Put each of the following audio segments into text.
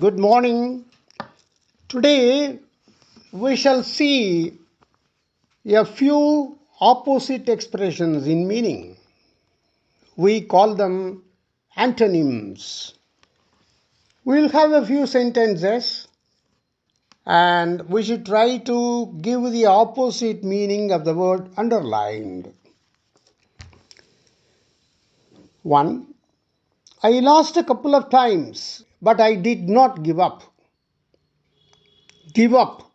Good morning. Today we shall see a few opposite expressions in meaning. We call them antonyms. We'll have a few sentences and we should try to give the opposite meaning of the word underlined. 1. I lost a couple of times, but I did not give up. Give up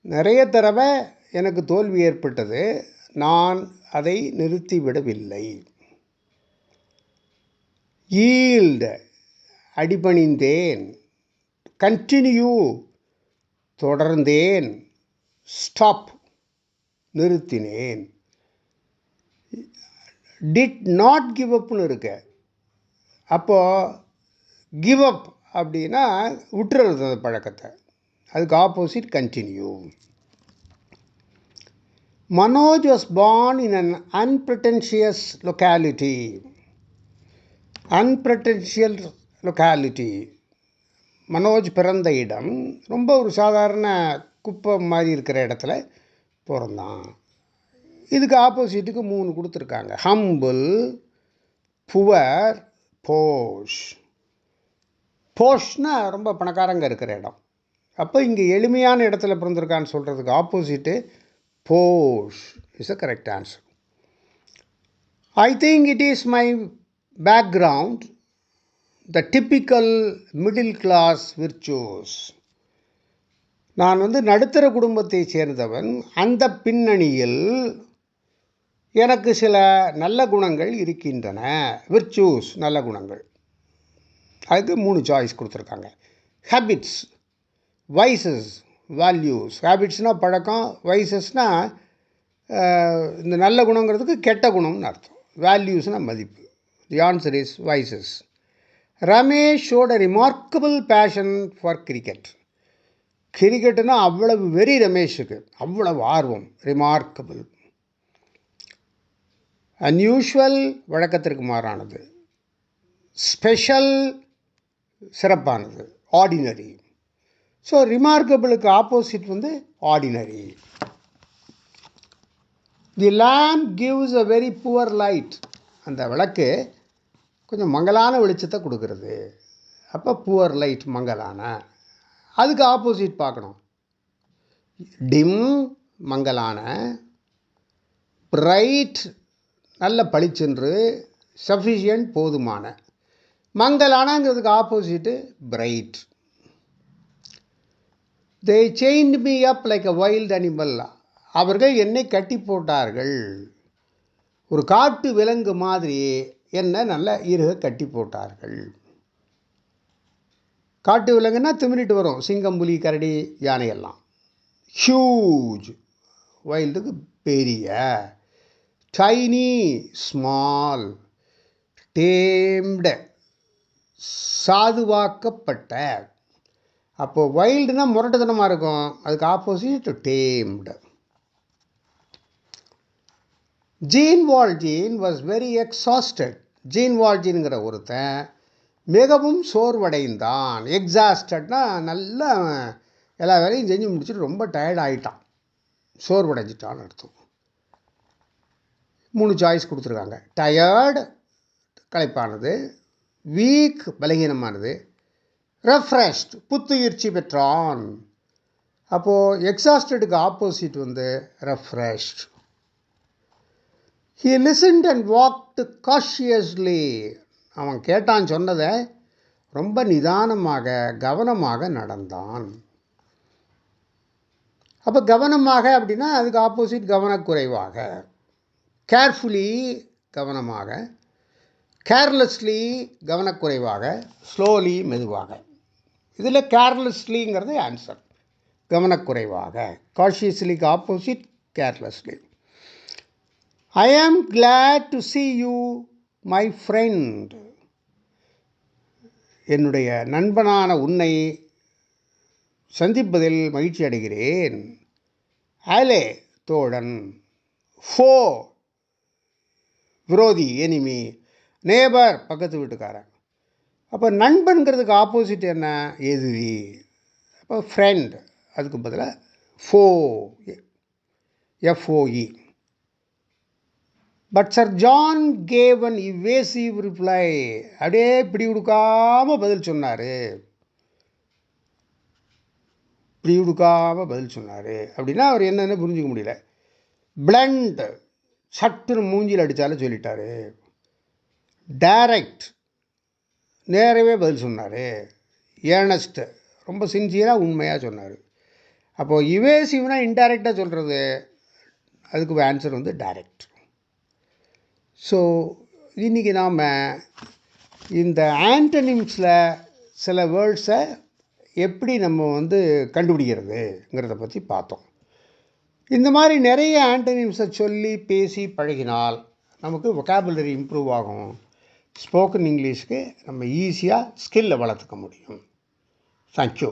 நிறைய தடவை எனக்கு தோல்வி ஏற்பட்டது. நான் அதை நிறுத்திவிடவில்லை yield. அடிபணிந்தேன். Continue தொடர்ந்தேன். ஸ்டாப் நிறுத்தினேன். டிட் நாட் கிவ் அப்னு இருக்க. அப்போது கிவ் அப் அப்படின்னா விட்டுறது அந்த பழக்கத்தை. அதுக்கு opposite continue Manoj was born in an unpretentious locality unpretentious locality Manoj பிறந்த இடம் ரொம்ப ஒரு சாதாரண குப்பை மாதிரி இருக்கிற இடத்துல பிறந்தான். இதுக்கு ஆப்போசிட்டுக்கு மூணு கொடுத்துருக்காங்க. ஹம்பிள் புவர் போஷ் போஷ்னா ரொம்ப பணக்காரங்க இருக்கிற இடம். அப்போ இங்கே எளிமையான இடத்துல பிறந்திருக்கான்னு சொல்கிறதுக்கு opposite posh is a correct answer I think it is my background the typical middle class virtuous நான் வந்து நடுத்தர குடும்பத்தை சேர்ந்தவன். அந்த பின்னணியில் எனக்கு சில நல்ல குணங்கள் இருக்கின்றன. விர்ச்சூஸ் நல்ல குணங்கள். அதுக்கு மூணு சாய்ஸ் கொடுத்துருக்காங்க. ஹேபிட்ஸ் வைசஸ் வேல்யூஸ் ஹேபிட்ஸ்னால் பழக்கம் வைசஸ்னால் இந்த நல்ல குணங்கிறதுக்கு கெட்ட குணம்னு அர்த்தம். வேல்யூஸ்னால் மதிப்பு. The answer is vices Ramesh showed a remarkable passion for cricket கிரிக்கெட்டுனா அவ்வளவு வெறி ரமேஷுக்கு. அவ்வளவு ஆர்வம். ரிமார்க்கபிள் அன்யூஷுவல் வழக்கத்திற்கு மாறானது. ஸ்பெஷல் சிறப்பானது. ஆர்டினரி ஸோ ரிமார்க்கபிளுக்கு ஆப்போசிட் வந்து ordinary the lamp gives a very poor light அந்த விளக்கு கொஞ்சம் மங்கலான வெளிச்சத்தை கொடுக்கறது. அப்போ புவர் லைட் மங்கலான. அதுக்கு ஆப்போசிட் பார்க்கணும். டிம் மங்கலான. பிரைட் நல்ல பளிச்சென்று. சஃபிஷியன்ட் போதுமான. மங்கலானாங்கிறதுக்கு opposite bright they chained me up like a wild animal அவர்கள் என்னை கட்டி போட்டார்கள். ஒரு காட்டு விலங்கு மாதிரி என்னை நல்ல இருக கட்டி போட்டார்கள். காட்டு விலங்குன்னா திமிரிட்டு வரும். சிங்கம் புலி கரடி யானையெல்லாம். ஹியூஜ் வைல்டுக்கு பெரிய. டைனி ஸ்மால் டேம்டு சாதுவாக்கப்பட்ட. அப்போது வைல்டுனா முரட்டுத்தனமாக இருக்கும். அதுக்கு opposite tamed Jean Valjean was very exhausted Jean வால்ஜின்ங்கிற ஒருத்தன் மிகவும் சோர்வடைந்தான். எக்ஸாஸ்டட்னா நல்லா எல்லா வேலையும் செஞ்சு முடிச்சுட்டு ரொம்ப டயர்ட் ஆகிட்டான் சோர்வடைஞ்சிட்டான்னு அர்த்தம். மூணு சாய்ஸ் கொடுத்துருக்காங்க. டயர்டு களைப்பானது. வீக் பலகீனமானது. ரெஃப்ரெஷ்ட் புத்துயிர்ச்சி பெற்றான். அப்போது எக்ஸாஸ்டடுக்கு ஆப்போசிட் வந்து refreshed he listened and walked cautiously அவன் கேட்டான் சொன்னதை ரொம்ப நிதானமாக கவனமாக நடந்தான். அப்போ கவனமாக அப்படின்னா அதுக்கு ஆப்போசிட் கவனக்குறைவாக. கேர்ஃபுல்லி கவனமாக கேர்லெஸ்லி கவனக்குறைவாக ஸ்லோலி மெதுவாக. இதில் கேர்லெஸ்லிங்கிறது ஆன்சர் கவனக்குறைவாக காஷியஸ்லிக்கு opposite carelessly I am glad to see you my friend என்னுடைய நண்பனான உன்னை சந்திப்பதில் மகிழ்ச்சி அடைகிறேன். ஆலே தோழன். ஃபோ. விரோதி எனிமி. நேபர் பக்கத்து வீட்டுக்காரன். அப்போ நண்பன்கிறதுக்கு ஆப்போசிட் என்ன? எதிரி. அப்போ ஃப்ரெண்ட் அதுக்கு பதிலாக foe F O E but sir John gave an evasive reply அப்படியே பிடி கொடுக்காம பதில் சொன்னார். பிடி கொடுக்காம பதில் சொன்னார். அப்படின்னா அவர் என்னென்னு புரிஞ்சுக்க முடியல. பிளண்ட் சட்டுன்னு மூஞ்சியில் அடித்தாலும் சொல்லிட்டாரு. டைரக்ட் நேரவே பதில் சொன்னார். ஏர்னஸ்ட். ரொம்ப சின்சியராக உண்மையாக சொன்னார். அப்போது இவேசிவ்னா இன்டைரக்டாக சொல்கிறது அதுக்கு ஆன்சர் வந்து டைரக்ட் ஸோ இன்றைக்கி நாம் இந்த ஆண்டனிம்ஸில் சில வேர்ட்ஸை எப்படி நம்ம வந்து கண்டுபிடிக்கிறதுங்கிறத பற்றி பார்த்தோம். இந்த மாதிரி நிறைய ஆண்டனிம்ஸை சொல்லி பேசி பழகினால் நமக்கு ஒகாபுலரி இம்ப்ரூவ் ஆகும். ஸ்போக்கன் இங்கிலீஷ்க்கு நம்ம ஈஸியாக ஸ்கில்லை வளர்த்துக்க முடியும். தேங்க்யூ